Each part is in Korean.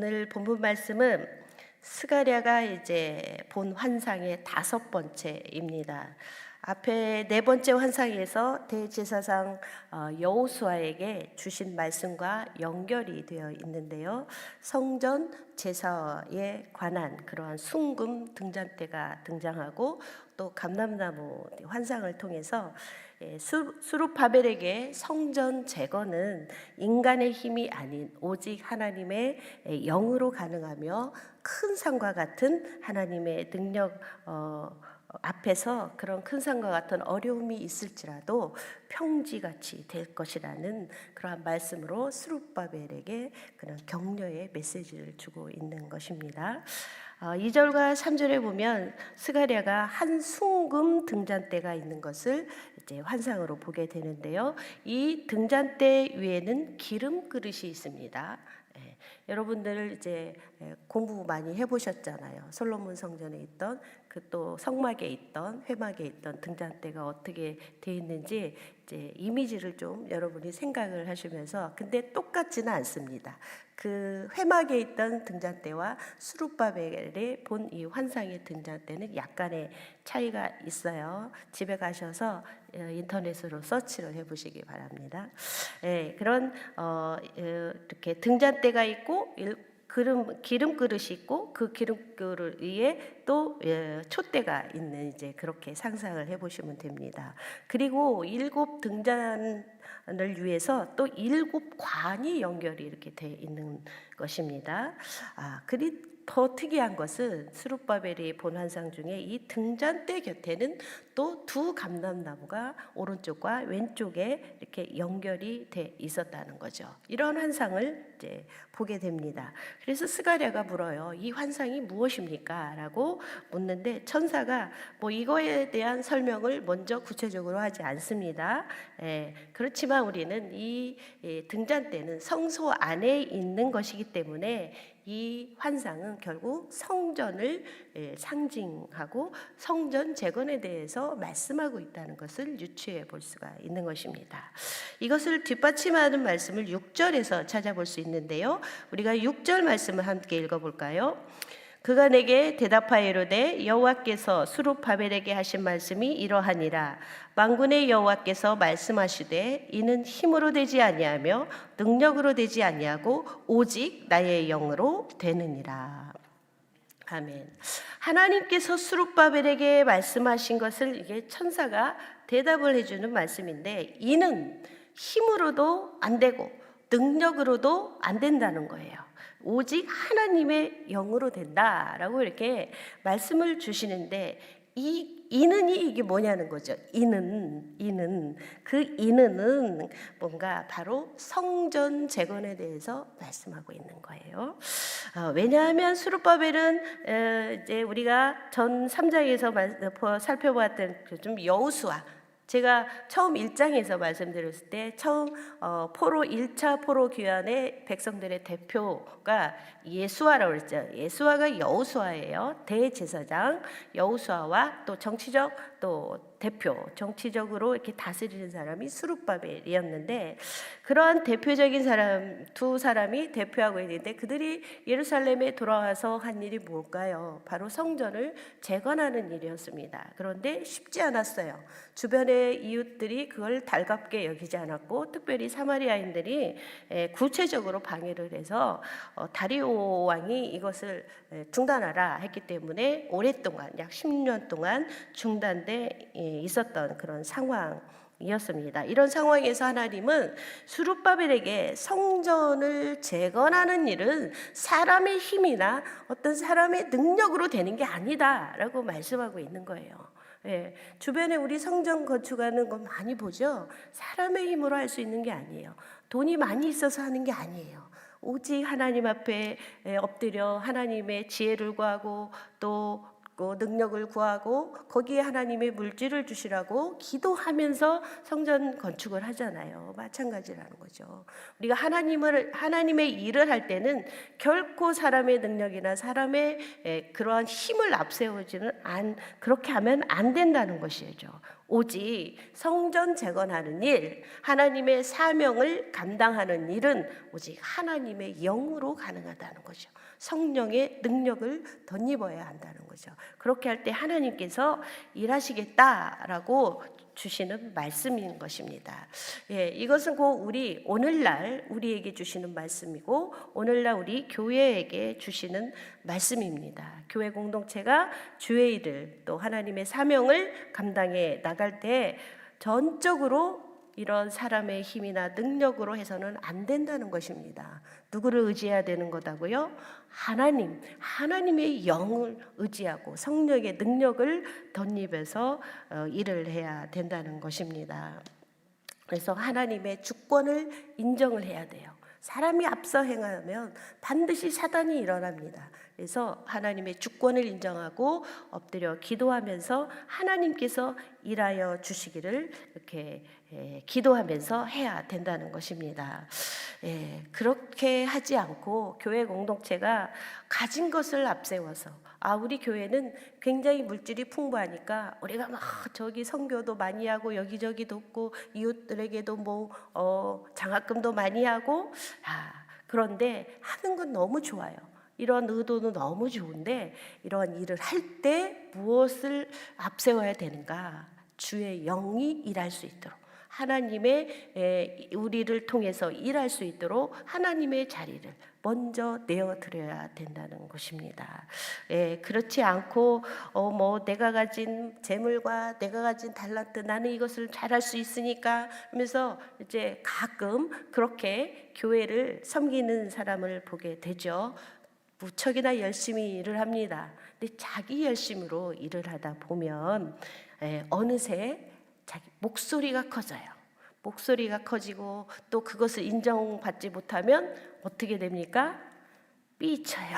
오늘 본문 말씀은 스가랴가 이제 본 환상의 다섯 번째입니다. 앞에 네 번째 환상에서 대제사장 어, 여호수아에게 주신 말씀과 연결이 되어 있는데요. 성전 제사에 관한 그러한 순금 등잔대가 등장하고 또 감람나무 환상을 통해서 예, 수- 수룹바벨에게 성전 제거는 인간의 힘이 아닌 오직 하나님의 예, 영으로 가능하며 큰 산과 같은 하나님의 능력 어, 앞에서 그런 큰 산과 같은 어려움이 있을지라도 평지같이 될 것이라는 그러한 말씀으로 스룹바벨에게 그런 격려의 메시지를 주고 있는 것입니다. 어, 2절과 3절에 보면 스가랴가 한 순금 등잔대가 있는 것을 이제 환상으로 보게 되는데요. 이 등잔대 위에는 기름 그릇이 있습니다. 예, 여러분들 이제 예, 공부 많이 해보셨잖아요. 솔로몬 성전에 있던 그 또 성막에 있던 회막에 있던 등잔대가 어떻게 돼 있는지 이제 이미지를 좀 여러분이 생각을 하시면서 근데 똑같지는 않습니다. 그 회막에 있던 등잔대와 수룹바벨의 본 이 환상의 등잔대는 약간의 차이가 있어요. 집에 가셔서 어, 인터넷으로 서치를 해보시기 바랍니다. 예, 그런 어, 어, 이렇게 등잔대가 있고 일- 기름 기름 그릇이 있고 그 기름 그릇 위에 또 예, 촛대가 있는 이제 그렇게 상상을 해보시면 됩니다. 그리고 일곱 등잔을 위해서 또 일곱 관이 연결이 이렇게 돼 있는 것입니다. 아, 그리 더 특이한 것은 수룹바벨이 본 환상 중에 이 등잔대 곁에는 또 두 감람나무가 오른쪽과 왼쪽에 이렇게 연결이 돼 있었다는 거죠. 이런 환상을 이제 보게 됩니다. 그래서 스가랴가 물어요. 이 환상이 무엇입니까? 라고 묻는데 천사가 뭐 이거에 대한 설명을 먼저 구체적으로 하지 않습니다. 예, 그렇지만 우리는 이 예, 등잔대는 성소 안에 있는 것이기 때문에 이 환상은 결국 성전을 예, 상징하고 성전 재건에 대해서 말씀하고 있다는 것을 유추해 볼 수가 있는 것입니다. 이것을 뒷받침하는 말씀을 6절에서 찾아볼 수 있는데요. 우리가 6절 말씀을 함께 읽어볼까요? 그가 내게 대답하여 이르되 여호와께서 수룹바벨에게 하신 말씀이 이러하니라 만군의 여호와께서 말씀하시되 이는 힘으로 되지 아니하며 능력으로 되지 아니하고 오직 나의 영으로 되느니라 아멘. 하나님께서 수룹바벨에게 말씀하신 것을 이게 천사가 대답을 해주는 말씀인데 이는 힘으로도 안 되고 능력으로도 안 된다는 거예요. 오직 하나님의 영으로 된다라고 이렇게 말씀을 주시는데 이 이는이 이게 뭐냐는 거죠. 이는 이는 그 이는은 뭔가 바로 성전 재건에 대해서 말씀하고 있는 거예요. 어, 왜냐하면 수르바벨은 에, 이제 우리가 전 3장에서 말, 보- 살펴보았던 그좀 여우수아 제가 처음 1장에서 말씀드렸을 때 처음 어, 포로 1차 포로 귀환의 백성들의 대표가 예수아라고 그랬죠. 예수아가 여우수아예요. 대제사장 여우수아와 또 정치적 또 대표 정치적으로 이렇게 다스리는 사람이 수룹바벨이었는데 그러한 대표적인 사람 두 사람이 대표하고 있는데 그들이 예루살렘에 돌아와서 한 일이 뭘까요? 바로 성전을 재건하는 일이었습니다. 그런데 쉽지 않았어요. 주변의 이웃들이 그걸 달갑게 여기지 않았고 특별히 사마리아인들이 에, 구체적으로 방해를 해서 어, 다리오 왕이 이것을 에, 중단하라 했기 때문에 오랫동안 약 10년 동안 중단 돼 예, 있었던 그런 상황 이었습니다. 이런 상황에서 하나님은 수룹바벨에게 성전을 재건하는 일은 사람의 힘이나 어떤 사람의 능력으로 되는 게 아니다라고 말씀하고 있는 거예요. 예, 주변에 우리 성전 건축하는 거 많이 보죠. 사람의 힘으로 할 수 있는 게 아니에요. 돈이 많이 있어서 하는 게 아니에요. 오직 하나님 앞에 에, 엎드려 하나님의 지혜를 구하고 또 그 능력을 구하고 거기에 하나님의 물질을 주시라고 기도하면서 성전 건축을 하잖아요. 마찬가지라는 거죠. 우리가 하나님을 하나님의 일을 할 때는 결코 사람의 능력이나 사람의 에, 그러한 힘을 앞세우지는 안 그렇게 하면 안 된다는 것이죠. 오직 성전 재건하는 일, 하나님의 사명을 감당하는 일은 오직 하나님의 영으로 가능하다는 거죠. 성령의 능력을 덧입어야 한다는 거죠. 그렇게 할 때 하나님께서 일하시겠다라고 주시는 말씀인 것입니다. 예, 이것은 곧 우리 오늘날 우리에게 주시는 말씀이고 오늘날 우리 교회에게 주시는 말씀입니다. 교회 공동체가 주의 일을 또 하나님의 사명을 감당해 나갈 때 전적으로 이런 사람의 힘이나 능력으로 해서는 안 된다는 것입니다. 누구를 의지해야 되는 거다고요? 하나님, 하나님의 영을 의지하고 성령의 능력을 덧입어서 어, 일을 해야 된다는 것입니다. 그래서 하나님의 주권을 인정을 해야 돼요. 사람이 앞서 행하면 반드시 사단이 일어납니다. 그래서 하나님의 주권을 인정하고 엎드려 기도하면서 하나님께서 일하여 주시기를 이렇게 예, 기도하면서 해야 된다는 것입니다. 예, 그렇게 하지 않고 교회 공동체가 가진 것을 앞세워서 아 우리 교회는 굉장히 물질이 풍부하니까 우리가 막 저기 선교도 많이 하고 여기저기 돕고 이웃들에게도 뭐 어, 장학금도 많이 하고 아 그런데 하는 건 너무 좋아요. 이런 의도는 너무 좋은데 이런 일을 할 때 무엇을 앞세워야 되는가? 주의 영이 일할 수 있도록 하나님의 에, 우리를 통해서 일할 수 있도록 하나님의 자리를 먼저 내어 드려야 된다는 것입니다. 예, 그렇지 않고 어, 뭐 내가 가진 재물과 내가 가진 달란트 나는 이것을 잘할 수 있으니까 하면서 이제 가끔 그렇게 교회를 섬기는 사람을 보게 되죠. 무척이나 열심히 일을 합니다. 근데 자기 열심으로 일을 하다 보면 에, 어느새 자기 목소리가 커져요. 목소리가 커지고 또 그것을 인정받지 못하면 어떻게 됩니까? 삐쳐요.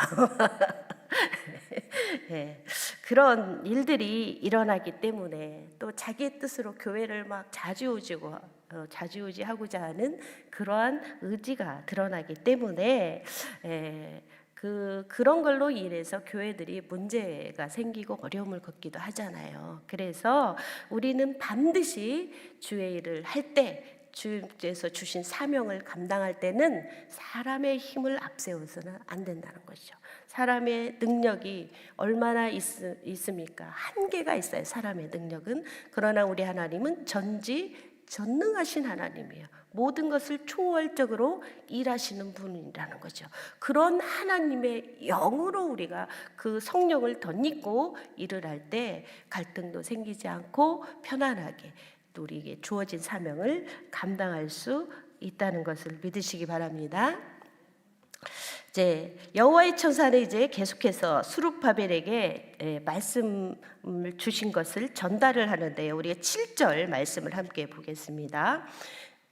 예, 그런 일들이 일어나기 때문에 또 자기의 뜻으로 교회를 막 자주우지고 어, 자주우지하고자 하는 그러한 의지가 드러나기 때문에 예, 그 그런 걸로 인해서 교회들이 문제가 생기고 어려움을 겪기도 하잖아요. 그래서 우리는 반드시 주의 일을 할때 주께서 주신 사명을 감당할 때는 사람의 힘을 앞세워서는 안 된다는 거죠. 사람의 능력이 얼마나 있, 있습니까? 한계가 있어요. 사람의 능력은 그러나 우리 하나님은 전지 전능하신 하나님이에요. 모든 것을 초월적으로 일하시는 분이라는 거죠. 그런 하나님의 영으로 우리가 그 성령을 덧입고 일을 할 때 갈등도 생기지 않고 편안하게 우리에게 주어진 사명을 감당할 수 있다는 것을 믿으시기 바랍니다. 이제 여호와의 천사는 이제 계속해서 수룹바벨에게 예, 말씀을 주신 것을 전달을 하는데요. 우리가 7절 말씀을 함께 보겠습니다.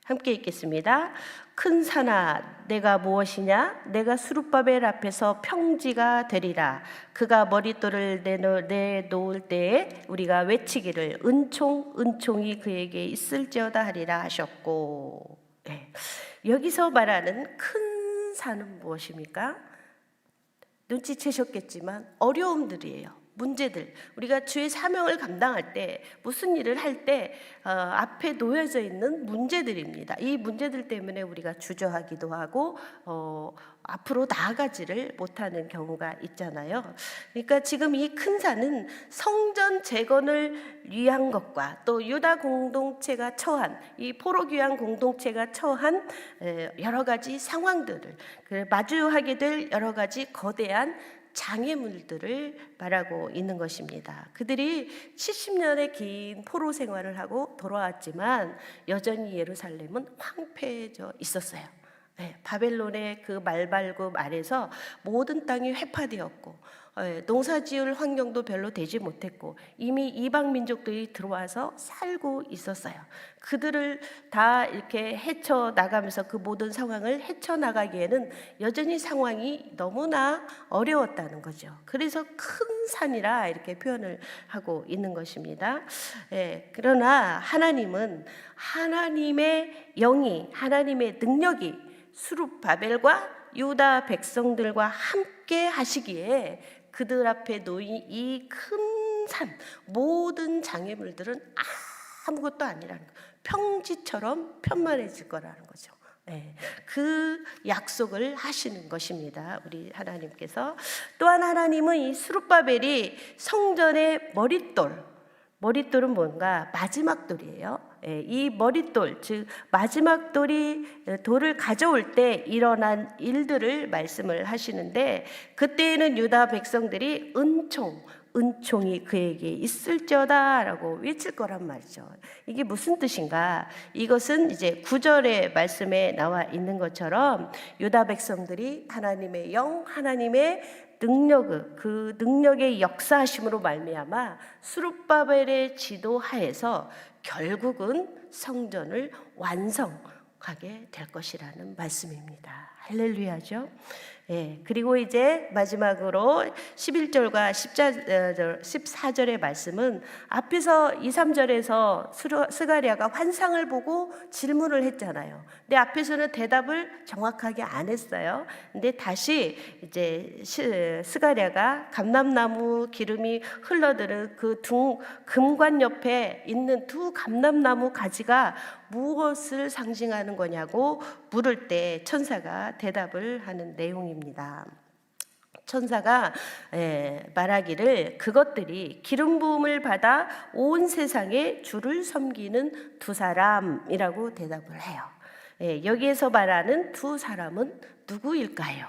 함께 읽겠습니다. 큰 산아 내가 무엇이냐 내가 수룹바벨 앞에서 평지가 되리라 그가 머릿돌을 내놓을 때에 우리가 외치기를 은총 은총이 그에게 있을지어다 하리라 하셨고 네. 여기서 말하는 큰 산은 무엇입니까? 눈치채셨겠지만 어려움들이에요. 문제들. 우리가 주의 사명을 감당할 때 무슨 일을 할때 어, 앞에 놓여져 있는 문제들입니다. 이 문제들 때문에 우리가 주저하기도 하고 어, 앞으로 나아가지를 못하는 경우가 있잖아요. 그러니까 지금 이 큰 산은 성전 재건을 위한 것과 또 유다 공동체가 처한 이 포로 귀환 공동체가 처한 여러 가지 상황들을 그 마주하게 될 여러 가지 거대한 장애물들을 말하고 있는 것입니다. 그들이 70년의 긴 포로 생활을 하고 돌아왔지만 여전히 예루살렘은 황폐해져 있었어요. 네, 바벨론의 그 말발굽 아래서 모든 땅이 회파되었고 예, 농사지을 환경도 별로 되지 못했고 이미 이방 민족들이 들어와서 살고 있었어요. 그들을 다 이렇게 헤쳐 나가면서 그 모든 상황을 헤쳐 나가기에는 여전히 상황이 너무나 어려웠다는 거죠. 그래서 큰 산이라 이렇게 표현을 하고 있는 것입니다. 예, 그러나 하나님은 하나님의 영이 하나님의 능력이 수룹 바벨과 유다 백성들과 함께 하시기에 그들 앞에 놓인 이 큰 산, 모든 장애물들은 아무것도 아니라는 거. 평지처럼 편만해질 거라는 거죠. 예, 그 약속을 하시는 것입니다. 우리 하나님께서 또한 하나님은 이 수룹바벨이 성전의 머릿돌, 머릿돌은 뭔가 마지막 돌이에요. 예, 이 머릿돌, 즉 마지막 돌이 돌을 가져올 때 일어난 일들을 말씀을 하시는데 그때에는 유다 백성들이 은총, 은총이 그에게 있을지어다라고 외칠 거란 말이죠. 이게 무슨 뜻인가? 이것은 이제 구절의 말씀에 나와 있는 것처럼 유다 백성들이 하나님의 영, 하나님의 능력을 그 능력의 역사하심으로 말미암아 수룹바벨의 지도하에서 결국은 성전을 완성하게 될 것이라는 말씀입니다. 할렐루야죠. 예, 그리고 이제 마지막으로 11절과 14절의 말씀은 앞에서 2, 3절에서 스가리아가 환상을 보고 질문을 했잖아요. 근데 앞에서는 대답을 정확하게 안 했어요. 근데 다시 이제 스가리아가 감람나무 기름이 흘러드는 그 둥, 금관 옆에 있는 두 감람나무 가지가 무엇을 상징하는 거냐고 물을 때 천사가 대답을 하는 내용입니다. 천사가 예, 말하기를 그것들이 기름 부음을 받아 온 세상에 주를 섬기는 두 사람이라고 대답을 해요. 예, 여기에서 말하는 두 사람은 누구일까요?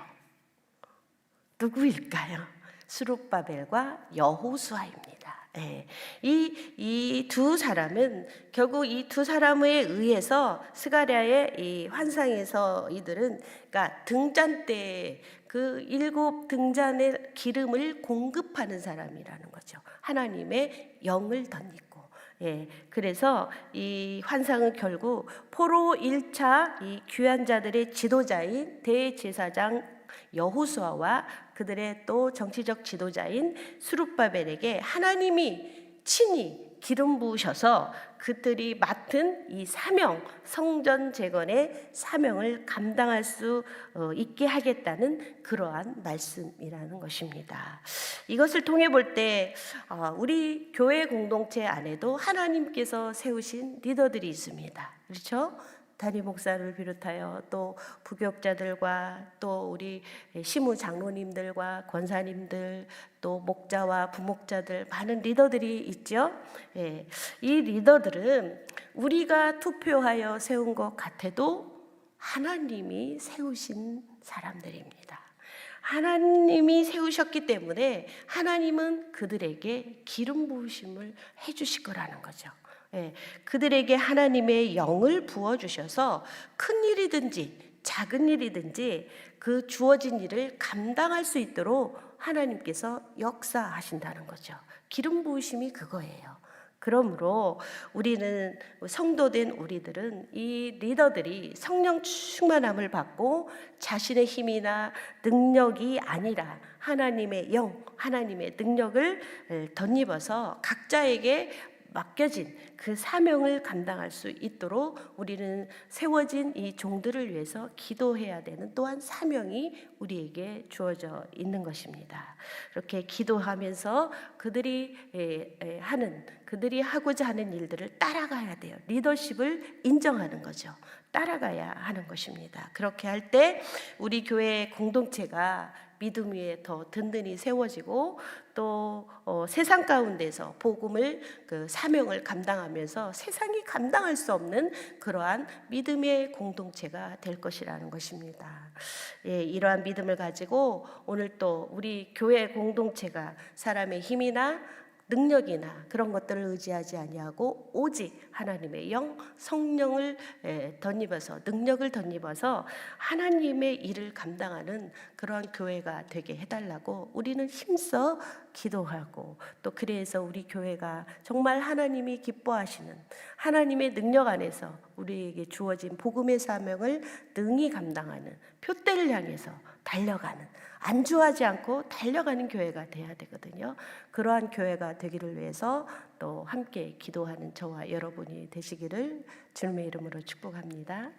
누구일까요? 수룹바벨과 여호수아입니다. 예, 이이 두 사람은 결국 이 두 사람에 의해서 스가랴의 이 환상에서 이들은 그러니까 등잔 때 그 일곱 등잔의 기름을 공급하는 사람이라는 거죠. 하나님의 영을 덧입고. 예, 그래서 이 환상은 결국 포로 1차 이 귀한 자들의 지도자인 대제사장 여호수아와 그들의 또 정치적 지도자인 수룹바벨에게 하나님이 친히 기름 부으셔서 그들이 맡은 이 사명, 성전 재건의 사명을 감당할 수 어, 있게 하겠다는 그러한 말씀이라는 것입니다. 이것을 통해 볼때 어, 우리 교회 공동체 안에도 하나님께서 세우신 리더들이 있습니다. 그렇죠? 담임 목사를 비롯하여 또 부교육자들과 또 우리 시무 장로님들과 권사님들 또 목자와 부목자들 많은 리더들이 있죠. 예, 이 리더들은 우리가 투표하여 세운 것 같아도 하나님이 세우신 사람들입니다. 하나님이 세우셨기 때문에 하나님은 그들에게 기름 부으심을 해주실 거라는 거죠. 예, 그들에게 하나님의 영을 부어 주셔서 큰 일이든지 작은 일이든지 그 주어진 일을 감당할 수 있도록 하나님께서 역사하신다는 거죠. 기름 부으심이 그거예요. 그러므로 우리는 성도된 우리들은 이 리더들이 성령 충만함을 받고 자신의 힘이나 능력이 아니라 하나님의 영, 하나님의 능력을 덧입어서 각자에게 맡겨진 그 사명을 감당할 수 있도록 우리는 세워진 이 종들을 위해서 기도해야 되는 또한 사명이 우리에게 주어져 있는 것입니다. 이렇게 기도하면서 그들이 하는 그들이 하고자 하는 일들을 따라가야 돼요. 리더십을 인정하는 거죠. 따라가야 하는 것입니다. 그렇게 할 때 우리 교회 공동체가 믿음 위에 더 든든히 세워지고 또 어, 세상 가운데서 복음을 그 사명을 감당하면서 세상이 감당할 수 없는 그러한 믿음의 공동체가 될 것이라는 것입니다. 예, 이러한 믿음을 가지고 오늘 또 우리 교회 공동체가 사람의 힘이나 능력이나 그런 것들을 의지하지 아니하고 오직 하나님의 영 성령을 덧입어서 능력을 덧입어서 하나님의 일을 감당하는 그러한 교회가 되게 해달라고 우리는 힘써 기도하고 또 그래서 우리 교회가 정말 하나님이 기뻐하시는 하나님의 능력 안에서 우리에게 주어진 복음의 사명을 능히 감당하는 표대를 향해서 달려가는 안주하지 않고 달려가는 교회가 돼야 되거든요. 그러한 교회가 되기를 위해서 또 함께 기도하는 저와 여러분이 되시기를 주님의 이름으로 축복합니다.